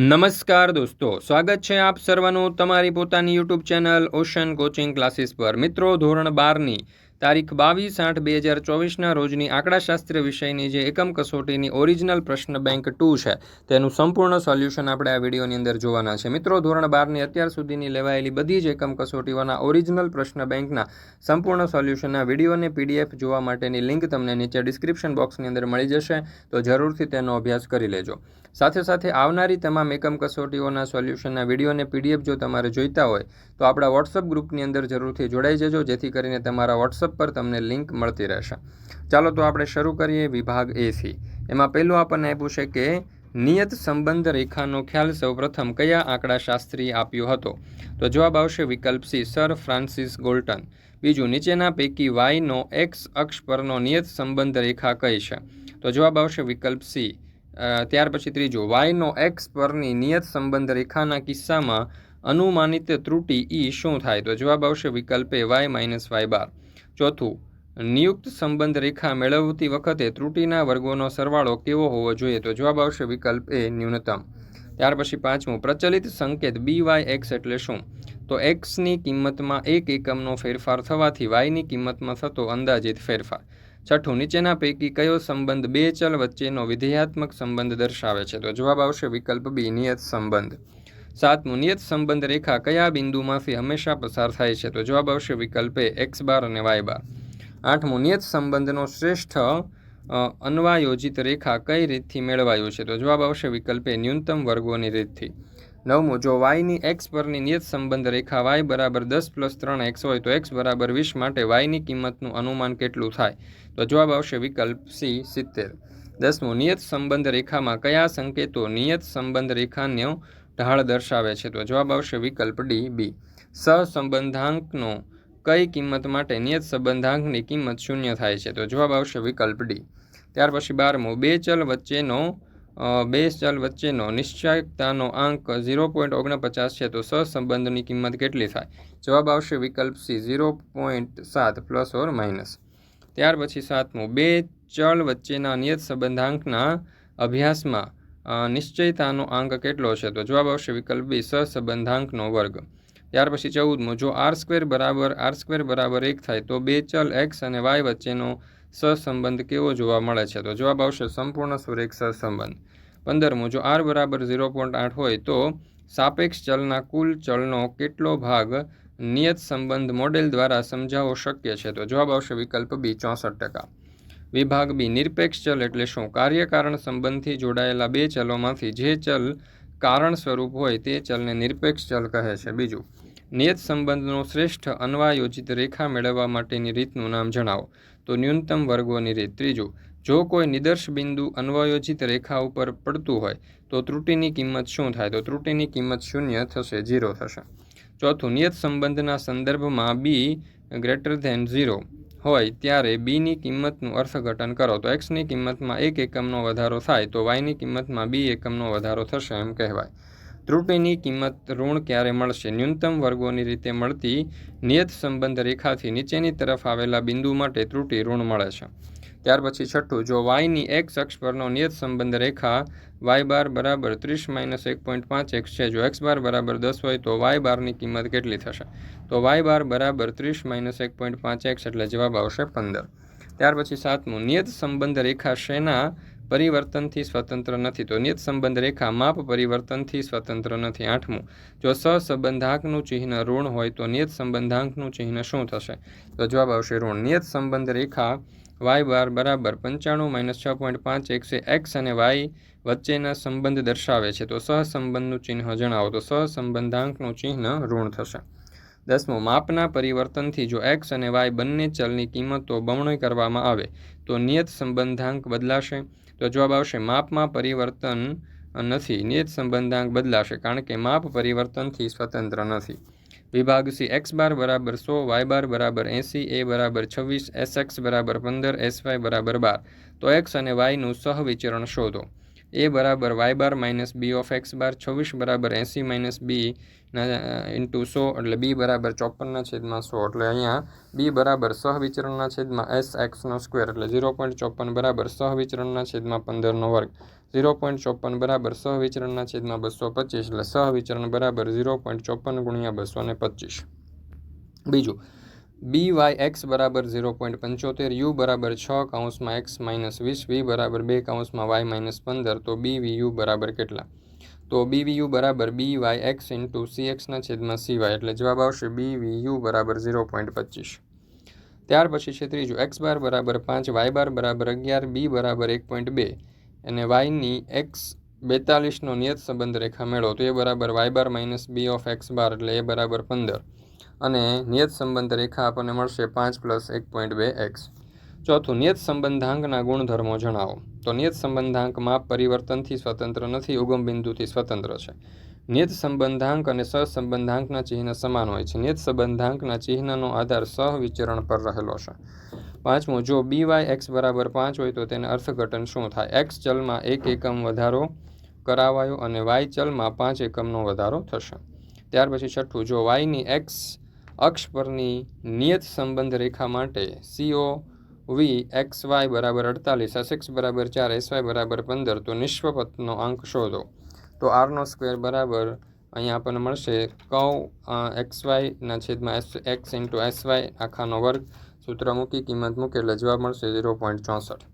નમસ્કાર દોસ્તો, સ્વાગત છે આપ સર્વનું તમારી પોતાની YouTube channel ocean coaching classes પર. મિત્રો, ધોરણ બારની તારીખ બાવીસ આઠ બે હજાર ચોવીસના રોજની આંકડાશાસ્ત્ર વિષયની જે એકમ કસોટીની ઓરિજિનલ પ્રશ્ન બેંક ટુ છે, તેનું સંપૂર્ણ સોલ્યુશન આપણે આ વિડીયોની અંદર જોવાના છે. મિત્રો, ધોરણ બારની અત્યાર સુધીની લેવાયેલી બધી જ એકમ કસોટીઓના ઓરિજિનલ પ્રશ્ન બેંકના સંપૂર્ણ સોલ્યુશનના વિડીયોને પીડીએફ જોવા માટેની લિંક તમને નીચે ડિસ્ક્રિપ્શન બોક્સની અંદર મળી જશે, તો જરૂરથી તેનો અભ્યાસ કરી લેજો. સાથે સાથે આવનારી તમામ એકમ કસોટીઓના સોલ્યુશનના વિડીયોને પીડીએફ જો તમારે જોઈતા હોય, તો આપણા વોટ્સઅપ ગ્રુપની અંદર જરૂરથી જોડાઈ જજો, જેથી કરીને તમારા વોટ્સઅપ પર તમને લિંક મળતી રહેશે. ચાલો તો આપણે શરૂ કરીએ વિભાગ એથી એમાં પહેલું આપણને આપ્યું છે કે, નિયત સંબંધ રેખાનો ખ્યાલ સૌપ્રથમ કયા આંકડા શાસ્ત્રીએ આપ્યો હતો? તો જવાબ આવશે વિકલ્પ સી, સર ફ્રાન્સિસ ગોલ્ટન. બીજું, નીચેના પૈકી વાયનો એક્સ અક્ષ પરનો નિયત સંબંધ રેખા કઈ છે? તો જવાબ આવશે વિકલ્પ સી ત્યાર પછી ત્રીજો વાયનો એક્સ પરની નિયત સંબંધ રેખાના કિસ્સામાં અનુમાનિત ત્રુટિ ઈ શું થાય? તો જવાબ આવશે વિકલ્પ A Y minus Y bar. ચોથું, નિયુક્ત સંબંધ રેખા મેળવતી વખતે ત્રુટિના વર્ગોનો સરવાળો કેવો હોવો જોઈએ? તો જવાબ આવશે વિકલ્પ એ ન્યૂનતમ. ત્યાર પછી પાંચમું, પ્રચલિત સંકેત બી વાય એક્સ એટલે શું? તો એક્સની કિંમતમાં એક એકમનો ફેરફાર થવાથી વાયની કિંમતમાં થતો અંદાજિત ફેરફાર. છઠ્ઠું, નીચેના પૈકી કયો સંબંધ બે ચલ વચ્ચેનો વિધેયાત્મક સંબંધ દર્શાવે છે? તો જવાબ આવશે વિકલ્પ બી, નિયત સંબંધ. સાતમું, નિયત સંબંધ રેખા કયા બિંદુમાંથી હંમેશા પસાર થાય છે? તો જવાબ આવશે વિકલ્પ એક્સ બાર અને વાય બાર. આઠમું, નિયત સંબંધનો શ્રેષ્ઠ અન્વાયોજિત રેખા કઈ રીતથી મેળવાયો છે? તો જવાબ આવશે વિકલ્પે ન્યૂનતમ વર્ગોની રીતથી. નવમું, જો વાયની એક્સ પરની નિયત સંબંધ રેખા વાય બરાબર દસ પ્લસ ત્રણ એક્સ હોય તો એક્સ બરાબર વીસ માટે વાયની કિંમતનું અનુમાન કેટલું થાય? તો જવાબ આવશે વિકલ્પ સી, સિત્તેર. દસમું, નિયત સંબંધ રેખામાં કયા સંકેતો નિયત સંબંધ રેખાનો ઢાળ દર્શાવે છે? તો જવાબ આવશે વિકલ્પ ડી, બી. સહસંબંધાંકનો કઈ કિંમત માટે નિયત સંબંધાંકની કિંમત શૂન્ય થાય છે? તો જવાબ આવશે વિકલ્પ ડી. ત્યાર પછી બારમું, બે ચલ વચ્ચેનો બે ચલ વચ્ચેનો નિશ્ચયતાનો આંક ઝીરો પોઈન્ટ ઓગણપચાસ છે, તો સહસંબંધની કિંમત કેટલી થાય? જવાબ આવશે વિકલ્પ સી, ઝીરો પોઈન્ટ સાત પ્લસ ઓર માઇનસ. ત્યાર પછી સાતમું બે ચલ વચ્ચેના નિયત સંબંધાંકના અભ્યાસમાં નિશ્ચયતાનો આંક કેટલો છે, તો જવાબ આવશે વિકલ્પ બી, સહસંબંધાંકનો વર્ગ. ત્યાર પછી ચૌદમું, જો આર સ્ક્વેર બરાબર, આર સ્ક્વેર બરાબર એક થાય, તો બે ચલ એક્સ અને વાય વચ્ચેનો સહસંબંધ કેવો જોવા મળે છે? તો જવાબ આવશે સંપૂર્ણ સુરેખ સહસંબંધ. પંદરમું જો આર બરાબર ઝીરો પોઈન્ટ આઠ હોય તો સાપેક્ષ ચલના કુલ ચલનો કેટલો ભાગ નિયત સંબંધ મોડેલ દ્વારા સમજાવવો શક્ય છે? તો જવાબ આવશે વિકલ્પ બી, ચોસઠ ટકા. વિભાગ બી, નિરપેક્ષ ચલ એટલે શું? કાર્યકારણ સંબંધથી જોડાયેલા બે ચલોમાંથી જે ચલ કારણ સ્વરૂપ હોય તે ચલને નિરપેક્ષ ચલ કહે છે. બીજું, નિયત સંબંધનો શ્રેષ્ઠ અન્વાયોજિત રેખા મેળવવા માટેની રીતનું નામ જણાવો. તો ન્યૂનતમ વર્ગોની રીત ત્રીજું, જો કોઈ નિદર્શ બિંદુ અન્વયોજિત રેખા ઉપર પડતું હોય, તો ત્રુટિની કિંમત શું થાય? તો ત્રુટિની કિંમત શૂન્ય થશે, ઝીરો થશે. ચોથું, નિયત સંબંધના સંદર્ભમાં બી ગ્રેટર ધેન ઝીરો હોય, ત્યારે બીની કિંમતનું અર્થઘટન કરો. તો એક્સની કિંમતમાં એક એકમનો વધારો થાય, તો વાયની કિંમતમાં બી એકમનો વધારો થશે એમ કહેવાય. ત્રુટિની કિંમત ઋણ ક્યારે મળશે? ન્યૂનતમ વર્ગોની રીતે મળતી નિયત સંબંધ રેખાથી નીચેની તરફ આવેલા બિંદુ માટે ત્રુટિ ઋણ મળે છે. ત્યાર પછી છઠ્ઠું, જો વાયની એક્સ અક્ષ પરનો નિયત સંબંધ રેખા વાય બાર બરાબર ત્રીસ માઇનસ એક પોઈન્ટ પાંચ એક્સ છે, જો એક્સ બાર બરાબર દસ હોય તો વાય બારની કિંમત કેટલી થશે? તો વાય બાર બરાબર ત્રીસ માઇનસ એક પોઈન્ટ પાંચ એક્સ, એટલે જવાબ આવશે પંદર. ત્યાર પછી સાતમું, નિયત સંબંધ રેખા શેના પરિવર્તનથી સ્વતંત્ર નથી. તો નિયત સંબંધ રેખા માપ પરિવર્તનથી સ્વતંત્ર નથી. આઠમું, જો સહસંબંધાંકનું ચિહ્ન ઋણ હોય તો નિયત સંબંધાંકનું ચિહ્ન શું થશે? તો જવાબ આવશે ઋણ. નિયત સંબંધ રેખા વાય બાર બરાબર પંચાણું માઇનસ છ પોઈન્ટ પાંચ એકસો એક્સ અને વાય વચ્ચેના સંબંધ દર્શાવે છે. તો સહસંબંધનું ચિહ્ન જણાવો. તો સહસંબંધાંકનું ચિહ્ન ઋણ થશે. દસમું, માપના પરિવર્તનથી જો એક્સ અને વાય બંને ચલની કિંમતો બમણી કરવામાં આવે, તો નિયત સંબંધાંક બદલાશે. તો જવાબ આવશે, માપમાં પરિવર્તન નથી. નિયત સંબંધાંક બદલાશે કારણ કે માપ પરિવર્તનથી સ્વતંત્ર નથી. વિભાગ સી, એક્સ બાર બરાબર સો, વાય બાર બરાબર એંસી, એ બરાબર છવ્વીસ, એસ એક્સ બરાબર પંદર, એસ વાય બરાબર બાર. તો એક્સ અને વાયનું સહવિચરણ શોધો. એ બરાબર Y bar minus B of X bar છવ્વીસ બરાબર એંસી માઇનસ બી ના ઇન્ટુ સો એટલે બી બરાબર ચોપનના છેદમાં સો. એટલે અહીંયા બી બરાબર સહવિચરણના છેદમાં એસ એક્સનો સ્ક્વેર એટલે ઝીરો પોઈન્ટ ચોપન બરાબર સહવિચરણના છેદમાં પંદરનો વર્ગ. ઝીરો પોઈન્ટ ચોપન બરાબર સહવિચરણના છેદમાં બસો પચીસ એટલે સહવિચરણ બરાબર ઝીરો પોઈન્ટ ચોપન ગુણ્યા બસો ને પચીસ. બીજું બી વાય એક્સ બરાબર ઝીરો પોઈન્ટ પંચોતેર યુ બરાબર છ કાઉન્સમાં એક્સ માઇનસ વીસ વી બરાબર બે કાઉન્સમાં વાય માઇનસ પંદર, તો બી વી યુ બરાબર કેટલા? તો બી વી યુ બરાબર B Y X into C એક્સના છેદમાં સી વાય એટલે જવાબ આવશે બી વી યુ બરાબર ઝીરો પોઈન્ટ પચીસ. ત્યાર પછી છે ત્રીજું એક્સ બાર બરાબર પાંચ વાય બાર બરાબર અગિયાર બી બરાબર એક પોઈન્ટ બે, અને વાયની એક્સ બેતાલીસનો નિયત સંબંધ રેખા મેળવો, તો એ બરાબર Y bar minus B of X bar, એટલે એ બરાબર પંદર. અને નિયત સંબંધ રેખા આપણને મળશે પાંચ પ્લસ એક પોઈન્ટ બે એક્સ. ચોથું, નિયત સંબંધાંકના ગુણધર્મો જણાવો. તો નિયત સંબંધાંકમાં પરિવર્તનથી સ્વતંત્ર નથી, ઉગમ બિંદુથી સ્વતંત્ર છે. નિયત સંબંધાંક અને સહસંબંધાંકના ચિહ્ન સમાન હોય છે. નિયત સંબંધાંકના ચિહ્નનો આધાર સહવિચરણ પર રહેલો છે. પાંચમું, જો બી વાય એક્સ બરાબર પાંચ હોય તો તેને અર્થઘટન શું થાય? એક્સ ચલમાં એક એકમ વધારો કરાવાયો અને વાય ચલમાં પાંચ એકમનો વધારો થશે. ત્યાર પછી છઠ્ઠું, જો વાયની એક્સ અક્ષ પરની નિયત સંબંધ રેખા માટે સીઓ વી એક્સ વાય બરાબર અડતાલીસ એસ એક્સ બરાબર ચાર એસ વાય બરાબર પંદર, તો નિષ્પપથનો અંક શોધો. તો આરનો સ્ક્વેર બરાબર અહીંયા આપણને મળશે કૌ એક્સ વાયના છેદમાં S, X into S Y આખાનો વર્ગ. સૂત્ર મૂકી કિંમત મૂકે એટલે જવાબ મળશે ઝીરો પોઈન્ટ ચોસઠ.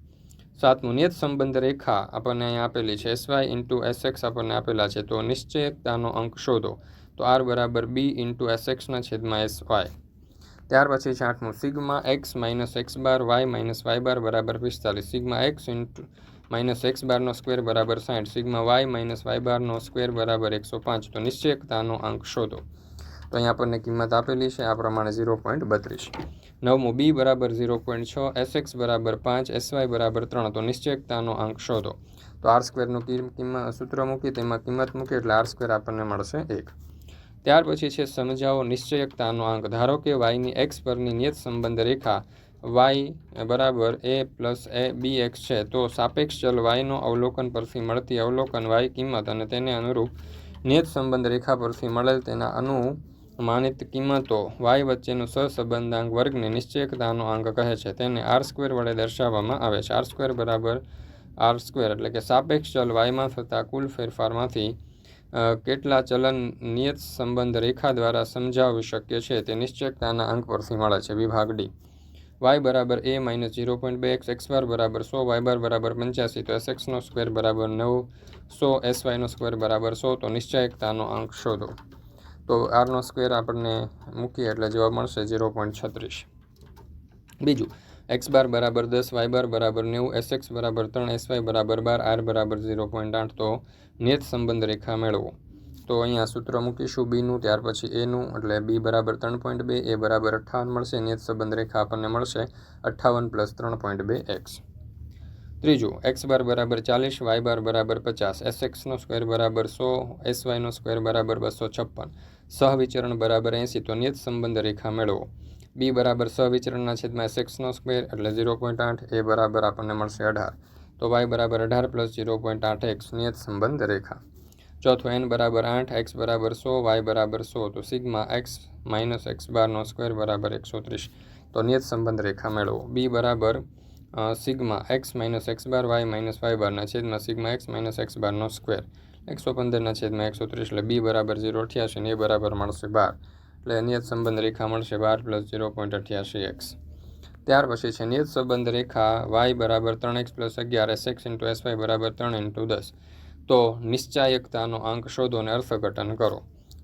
સાતમું, નિયત સંબંધ રેખા આપણને અહીંયા આપેલી છે S Y into S X આપણને આપેલા છે, તો નિશ્ચયતાનો અંક શોધો. તો આર બરાબર બી ઇન્ટુ એસ એક્સના છેદમાં એસ વાય. ત્યાર પછી છે આઠમું, sigma X minus X bar, Y minus Y bar બરાબર પિસ્તાલીસ. Sigma X into minus X બારનો સ્ક્વેર બરાબર સાઠ સિગ્મા વાય માઇનસ વાય બારનો સ્ક્વેર બરાબર એકસો પાંચ. તો નિશ્ચયકતાનો અંક શોધો. તો અહીંયા આપણને કિંમત આપેલી છે, આ પ્રમાણે ઝીરો પોઈન્ટ બત્રીસ. નવમું, બી બરાબર ઝીરો પોઈન્ટ છ, એસ એક્સ બરાબર પાંચ, એસ વાય બરાબર ત્રણ. તો નિશ્ચયકતાનો અંક શોધો. તો આર સ્ક્વેરનું કિંમત સૂત્ર મૂકી તેમાં કિંમત મૂકી એટલે આર સ્ક્વેર આપણને મળશે એક. ત્યાર પછી છે સમજાવો નિશ્ચયકતાનો અંક. ધારો કે વાયની એક્સ પરની નિયત સંબંધ રેખા વાય બરાબર એ પ્લસ એ બી એક્સ છે, તો સાપેક્ષ ચલ વાયનો અવલોકન પરથી મળતી અવલોકન વાય કિંમત અને તેને અનુરૂપ નિયત સંબંધ રેખા પરથી મળેલ તેના અનુમાનિત કિંમતો વાય વચ્ચેનો સહસંબંધાંક વર્ગને નિશ્ચયકતાનો અંક કહે છે. તેને આર સ્ક્વેર વડે દર્શાવવામાં આવે છે. આર સ્ક્વેર બરાબર આર સ્ક્વેર એટલે કે સાપેક્ષ ચલ વાયમાં થતા કુલ ફેરફારમાંથી કેટલા ચલન નિયત સંબંધ રેખા દ્વારા સમજાવી શક્ય છે તે નિશ્ચયતાના અંક પરથી મળે છે. વિભાગ ડી. વાય બરાબર એ માઇનસ ઝીરો પોઈન્ટ બે એક્સ એક્સ બાર બરાબર સો, વાય બાર બરાબર પંચ્યાસી, તો એસ એક્સનો સ્ક્વેર બરાબર નવ, સો એસ વાયનો સ્ક્વેર બરાબર સો, તો નિશ્ચયકતાનો અંક શોધો. તો આરનો સ્ક્વેર આપણને મૂકીએ એટલે જવાબ મળશે ઝીરો પોઈન્ટ છત્રીસ. બીજું એક્સ બાર બરાબર દસ વાય બાર બરાબર નેવું એસ એક્સ બરાબર ત્રણ એસ વાય બરાબર બાર આર બરાબર ઝીરો પોઈન્ટ આઠ. તો નિયત સંબંધ રેખા મેળવો. તો અહીંયા સૂત્ર મૂકીશું બીનું ત્યાર પછી એનું એટલે બી બરાબર ત્રણ પોઈન્ટ બે એ બરાબર અઠ્ઠાવન મળશે, નિયત સંબંધ રેખા આપણને મળશે અઠ્ઠાવન પ્લસ ત્રણ પોઈન્ટ બે એક્સ ત્રીજું એક્સ બાર બરાબર ચાલીસ વાય બાર બરાબર પચાસ એસ એક્સનો સ્ક્વેર બરાબર સો એસ વાયનો સ્ક્વેર બરાબર બસો છપ્પન. સહવિચરણ બરાબર એંસી, તો નિયત સંબંધ રેખા મેળવો. બી બરાબર સ વિચરણના છેદમાં એસ એક્સનો સ્ક્વેર એટલે ઝીરો પોઈન્ટ આઠ, એ બરાબર આપણને મળશે અઢાર. તો વાય બરાબર અઢાર પ્લસ ઝીરો પોઈન્ટ આઠ એક્સ નિયત સંબંધ રેખા. ચોથું એન બરાબર આઠ એક્સ બરાબર સો વાય બરાબર સો. તો સિગ્મા એક્સ માઇનસ એક્સ બારનો સ્ક્વેર બરાબર એકસો ત્રીસ. તો નિયત સંબંધ રેખા મેળવો. બી બરાબર sigma X minus X bar Y minus Y બારના છેદમાં સિગ્મા એક્સ માઇનસ એક્સ બારનો સ્ક્વેર એકસો પંદરના છેદમાં એકસો ત્રીસ એટલે બી બરાબર ઝીરો અઠ્યાસી ને એ બરાબર મળશે બાર. એટલે નિયત સંબંધ રેખા મળશે બાર પ્લસ ઝીરો પોઈન્ટ અઠ્યાસી એક્સ ત્યાર પછી છે નિયત સંબંધ રેખા વાય બરાબર ત્રણ એક્સ પ્લસ અગિયાર S X into S Y બરાબર ત્રણ ઇન્ટુ દસ. તો નિશ્ચાયકતાનો અંક શોધો અને અર્થઘટન કરો.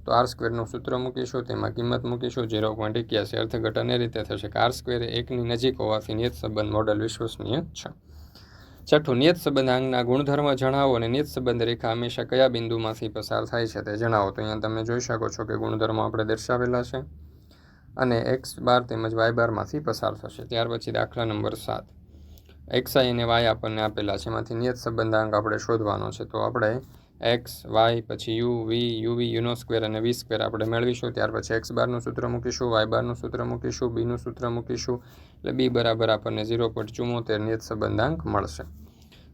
તો આર સ્ક્વેરનું સૂત્ર મૂકીશું, તેમાં કિંમત મૂકીશું ઝીરો પોઈન્ટ એક્યાસી. અર્થઘટન એ રીતે થશે કે આર સ્ક્વેર એકની નજીક હોવાથી નિયત સંબંધ મોડેલ વિશ્વસનીય છે. છઠ્ઠું નિયત સંબંધ આંગના ગુણધર્મ જણાવો અને નિયત સંબંધ રેખા હંમેશા કયા બિંદુમાંથી પસાર થાય છે તે જણાવો. તો અહીંયા તમે જોઈ શકો છો કે ગુણધર્મો આપણે દર્શાવેલા છે અને એક્સ બાર તેમજ વાય બારમાંથી પસાર થશે. ત્યાર પછી દાખલા નંબર સાત. એક્સ આઈ અને વાય આપણને આપેલા છે. એમાંથી નિયત સંબંધાંક આપણે શોધવાનો છે. તો આપણે એક્સ વાય પછી યુ વી યુવી યુનો સ્ક્વેર અને વી સ્ક્વેર આપણે મેળવીશું. ત્યાર પછી એક્સ બારનું સૂત્ર મૂકીશું વાય બારનું સૂત્ર મૂકીશું બીનું સૂત્ર મૂકીશું. એટલે બી બરાબર આપણને ઝીરો પોઈન્ટ ચુમ્મોતેર નિયત સંબંધાંક મળશે.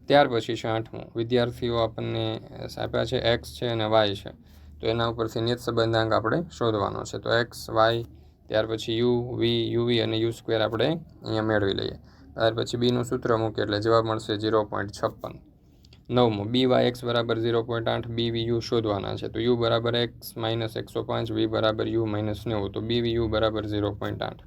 ત્યાર પછી છે આઠમું. વિદ્યાર્થીઓ આપણને આપ્યા છે એક્સ છે અને વાય છે. તો એના ઉપરથી નિયત સંબંધાંક આપણે શોધવાનો છે. તો એક્સ વાય ત્યાર પછી યુ વી યુવી અને યુ સ્ક્વેર આપણે અહીંયા મેળવી લઈએ. ત્યાર પછી બીનું સૂત્ર મૂકીએ એટલે જવાબ મળશે ઝીરો પોઈન્ટ છપ્પન. નવમો બી વાય એક્સ બરાબર ઝીરો પોઈન્ટ આઠ બી વી યુ શોધવાના છે. તો યુ બરાબર એક્સ માઇનસ એકસો પાંચ વી બરાબર યુ માઇનસ નેવું. તો બી વી યુ બરાબર ઝીરો પોઈન્ટ આઠ.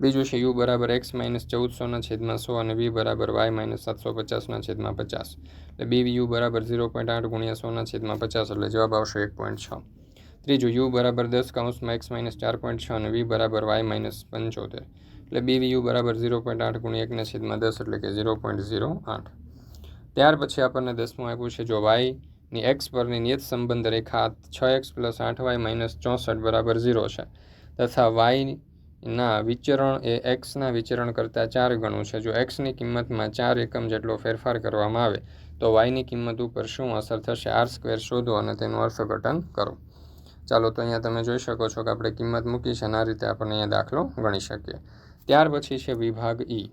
બીજું છે યુ બરાબર એક્સ માઇનસ ચૌદસોના છેદમાં સો અને વી બરાબર વાય માઇનસ સાતસો પચાસના છેદમાં પચાસ. એટલે બી વી યુ બરાબર ઝીરો પોઈન્ટ આઠ ગુણ્યા સોના છેદમાં પચાસ, એટલે જવાબ આવશે એક પોઈન્ટ છ. ત્રીજું યુ બરાબર દસ કાઉન્સમાં એક્સ માઇનસ ચાર પોઈન્ટ છ અને વી બરાબર વાય માઇનસ પંચોતેર. એટલે બી વી યુ બરાબર ઝીરો પોઈન્ટ આઠ ગુણ્યા એકના છેદમાં દસ, એટલે કે ઝીરો પોઈન્ટ ઝીરો આઠ. ત્યાર પછી આપણને દસમું આપ્યું છે જો વાયની એક્સ પરની નિયત સંબંધ રેખા છ એક્સ પ્લસ આઠ વાય માઇનસ ચોસઠ બરાબર ઝીરો છે. તથા વાયના વિચરણ એ એક્સના વિચરણ કરતાં ચાર ગણું છે. જો એક્સની કિંમતમાં ચાર એકમ જેટલો ફેરફાર કરવામાં આવે, તો વાયની કિંમત ઉપર શું અસર થશે આર સ્ક્વેર શોધો અને તેનું અર્થઘટન કરો. ચાલો તો અહીંયા તમે જોઈ શકો છો કે આપણે કિંમત મૂકી છે અને આ રીતે આપણને અહીંયા દાખલો ગણી શકીએ. ત્યાર પછી છે વિભાગ ઈ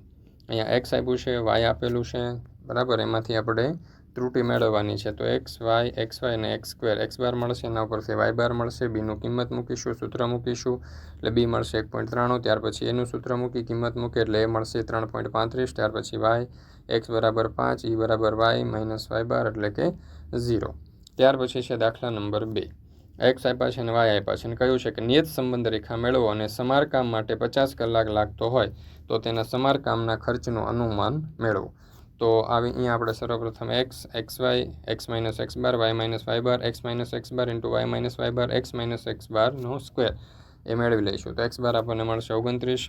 અહીંયા એક્સ આપ્યું છે વાય આપેલું છે બરાબર? એમાંથી આપણે ત્રુટિ મેળવવાની છે. તો એક્સ વાય એક્સ વાય અને એક્સ સ્ક્વેર એક્સ બાર મળશે, એના ઉપરથી વાય બાર મળશે બીનું કિંમત મૂકીશું, સૂત્ર મૂકીશું, એટલે બી મળશે એક પોઈન્ટ ત્રાણું, ત્યાર પછી એનું સૂત્ર મૂકી કિંમત મૂકે, એટલે એ મળશે ત્રણ પોઈન્ટ પાંત્રીસ, ત્યાર પછી વાય એક્સ બરાબર પાંચ ઈ બરાબર વાય માઇનસ વાય બાર એટલે કે ઝીરો ત્યાર પછી છે દાખલા નંબર બે. એક્સ આપ્યા છે અને વાય આપ્યા છે. અને કહ્યું છે કે નિયત સંબંધ રેખા મેળવો અને સમારકામ માટે પચાસ કલાક લાગતો હોય, તો તેના સમારકામના ખર્ચનું અનુમાન મેળવો. તો આવી અહીંયા આપણે સર્વપ્રથમ X X Y X minus X bar Y minus Y bar X minus X bar into Y minus Y bar X minus X બારનો સ્ક્વેર એ મેળવી લઈશું. તો એક્સ બાર આપણને મળશે ઓગણત્રીસ.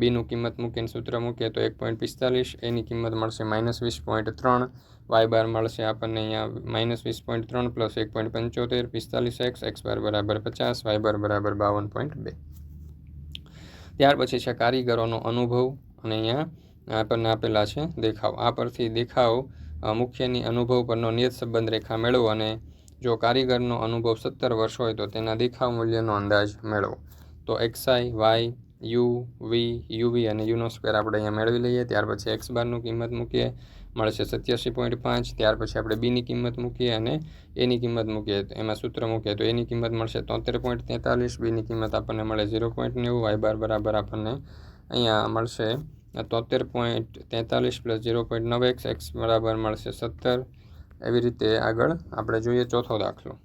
બીનું કિંમત મૂકીને સૂત્ર મૂકીએ તો એક પોઈન્ટ પિસ્તાલીસ. એની કિંમત મળશે માઇનસ વીસ પોઈન્ટ ત્રણ. વાય બાર મળશે આપણને અહીંયા માઇનસ વીસ પોઈન્ટ ત્રણ પ્લસ એક પોઈન્ટ પંચોતેર. પિસ્તાલીસ એક્સ એક્સ બાર બરાબર પચાસ. વાય બાર બરાબર બાવન પોઈન્ટ બે. ત્યાર પછી છે કારીગરોનો અનુભવ. અને અહીંયા આપણને આપેલા છે. દેખાવ. આ પરથી દેખાવ મુખ્યની અનુભવ પરનો નિયત સંબંધ રેખા મેળવો અને જો કારીગરનો અનુભવ સત્તર વર્ષ હોય તો તેના દેખાવ મૂલ્યનો અંદાજ મેળવો. તો X I Y, U, V UV અને યુનો સ્ક્વેર આપણે અહીંયા મેળવી લઈએ. ત્યાર પછી એક્સ બારનું કિંમત મૂકીએ. મળશે સત્યાસી પોઈન્ટ પાંચ. ત્યાર પછી આપણે બીની કિંમત મૂકીએ અને એની કિંમત મૂકીએ. એમાં સૂત્ર મૂકીએ તો એની કિંમત મળશે તોતેર પોઈન્ટ તેતાલીસ. બીની કિંમત આપણને મળે ઝીરો પોઈન્ટ નેવું. વાય બાર બરાબર આપણને અહીંયા મળશે તોતેર પોઈન્ટ તેતાલીસ પ્લસ ઝીરો પોઈન્ટ નવ એક્સ એક્સ બરાબર મળશે સત્તર. એવી રીતે આગળ આપણે જોઈએ ચોથો દાખલો.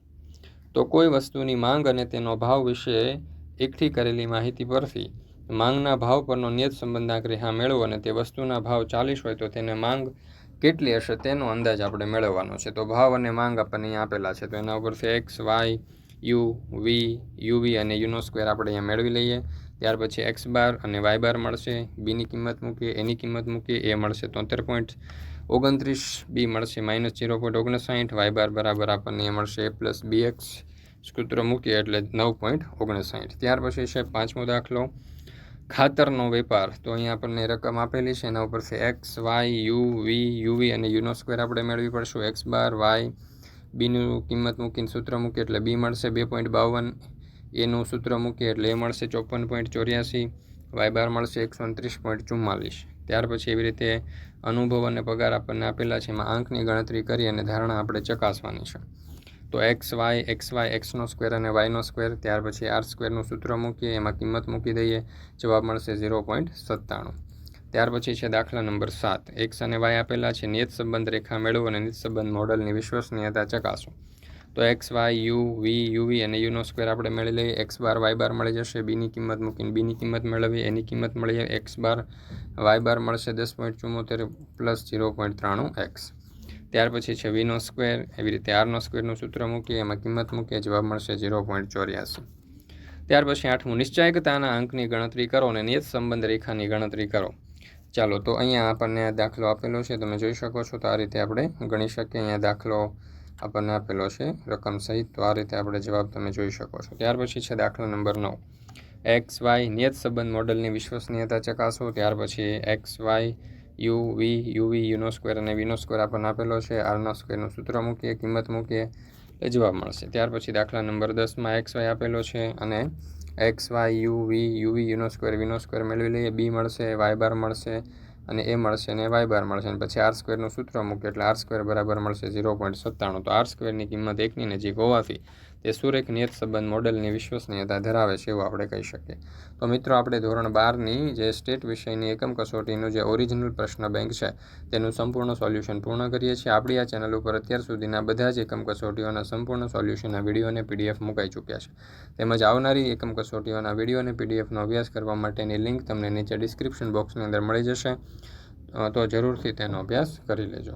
તો કોઈ વસ્તુની માંગ અને તેનો ભાવ વિશે એકઠી કરેલી માહિતી પરથી માંગના ભાવ પરનો નિયત સંબંધાંક રેહા મેળવો અને તે વસ્તુના ભાવ ચાલીસ હોય તો તેને માંગ કેટલી હશે તેનો અંદાજ આપણે મેળવવાનો છે. તો ભાવ અને માંગ આપણને અહીંયા આપેલા છે. તો એના ઉપરથી X Y U V UV અને યુનો સ્ક્વેર આપણે અહીંયા મેળવી લઈએ. ત્યાર પછી એક્સ બાર અને વાય બાર મળશે. બીની કિંમત મૂકીએ એની કિંમત મૂકીએ એ મળશે તોતેર પોઈન્ટ ઓગણત્રીસ. બી મળશે માઇનસ ઝીરો પોઈન્ટ ઓગણસાઠ. વાય બાર બરાબર આપણને એ મળશે પ્લસ બી એક્સ સૂત્ર મૂકીએ એટલે નવ પોઈન્ટ ઓગણસાઠ. ત્યાર પછી છે પાંચમો દાખલો. ખાતરનો વેપાર. તો અહીંયા આપણને રકમ આપેલી છે. એના ઉપરથી X Y U V UV અને યુનો સ્ક્વેર આપણે મેળવી પડશું. એક્સ બાર વાય બીનું કિંમત મૂકીને સૂત્ર મૂકીએ એટલે બી મળશે બે પોઈન્ટ બાવન. એનું સૂત્ર મૂકીએ એટલે એ મળશે ચોપન પોઈન્ટ ચોર્યાસી, વાય બાર મળશે એકસો ત્રીસ પોઈન્ટ ચુમ્માલીસ. ત્યાર પછી એવી રીતે અનુભવ અને પગાર આપણને આપેલા છે. એમાં આંકની ગણતરી કરી અને ધારણા આપણે ચકાસવાની છે. તો એક્સ, વાય એક્સ, વાય એક્સનો સ્ક્વેર અને વાયનો સ્ક્વેર. ત્યાર પછી આર સ્ક્વેરનું સૂત્ર મૂકીએ. એમાં કિંમત મૂકી દઈએ. જવાબ મળશે ઝીરો પોઈન્ટ સત્તાણું. ત્યાર પછી છે દાખલા નંબર સાત. એક્સ અને વાય આપેલા છે. નિયત સંબંધ રેખા મેળવો અને નિયત સંબંધ મોડલની વિશ્વસનીયતા ચકાસો. તો X, Y, U, V UV અને યુનો સ્ક્વેર આપણે મેળવી લઈએ. એક્સ બાર, વાય બાર મળી જશે બીની કિંમત મૂકીને બીની કિંમત મેળવીએ, એની કિંમત મળી એક્સ બાર, વાય બાર મળશે, દસ પોઈન્ટ ચુમ્મોતેર પ્લસ ઝીરો પોઈન્ટ ત્રાણું એક્સ. ત્યાર પછી છે વીનો સ્ક્વેર, એવી રીતે આરનો સ્ક્વેરનું સૂત્ર મૂકીએ, એમાં કિંમત મૂકીએ, જવાબ મળશે ઝીરો પોઈન્ટ ચોર્યાસી. ત્યાર પછી આઠમું, નિશ્ચાયકતાના અંકની ગણતરી કરો અને નિયત સંબંધ રેખાની ગણતરી કરો. ચાલો, તો અહીંયા આપણને દાખલો આપેલો છે, તમે જોઈ શકો છો, તો આ રીતે આપણે ગણી શકીએ. અહીંયા દાખલો આપણને આપેલો છે, રકમ સહિત. તો આ રીતે આપણે જવાબ તમે જોઈ શકો છો. ત્યાર પછી છે દાખલા નંબર નવ. એક્સ વાય નિયત સંબંધ મોડલની વિશ્વસનીયતા ચકાસો. ત્યાર પછી x y u v u v યુનો સ્ક્વેર અને વીનો સ્ક્વેર આપણને આપેલો છે. આરનો સ્ક્વેરનું સૂત્ર મૂકીએ, કિંમત મૂકીએ, એ જવાબ મળશે. ત્યાર પછી દાખલા નંબર દસમાં એક્સ વાય આપેલો છે અને x y u v u v યુનો સ્ક્વેર વીનો સ્ક્વેર મેળવી લઈએ. બી મળશે વાય બાર મળશે અને એ મળશે ને વાય બાર મળશે અને પછી આર સ્ક્વેરનું સૂત્ર મૂકીએ એટલે આર સ્ક્વેર બરાબર મળશે ઝીરો પોઈન્ટ સત્તાણું. તો આર સ્ક્વેરની કિંમત એકની નજીક હોવાથી તે સુરેખ નિયત સંબંધ મોડેલની વિશ્વસનીયતા ધરાવે છે એવું આપણે કહી શકીએ. તો મિત્રો, આપણે ધોરણ બારની જે સ્ટેટ વિષયની એકમ કસોટીનું જે ઓરિજિનલ પ્રશ્ન બેંક છે, તેનું સંપૂર્ણ સોલ્યુશન પૂર્ણ કરીએ છીએ. આપણી આ ચેનલ ઉપર અત્યાર સુધીના બધા જ એકમ કસોટીઓના સંપૂર્ણ સોલ્યુશનના વીડિયો પીડીએફ મુકાઈ ચૂક્યા છે. તેમજ આવનારી એકમ કસોટીઓના વીડિયો અને પીડીએફનો અભ્યાસ કરવા માટેની લિંક તમને નીચે ડિસ્ક્રિપ્શન બોક્સની અંદર મળી જશે. તો જરૂરથી તેનો અભ્યાસ કરી લેજો.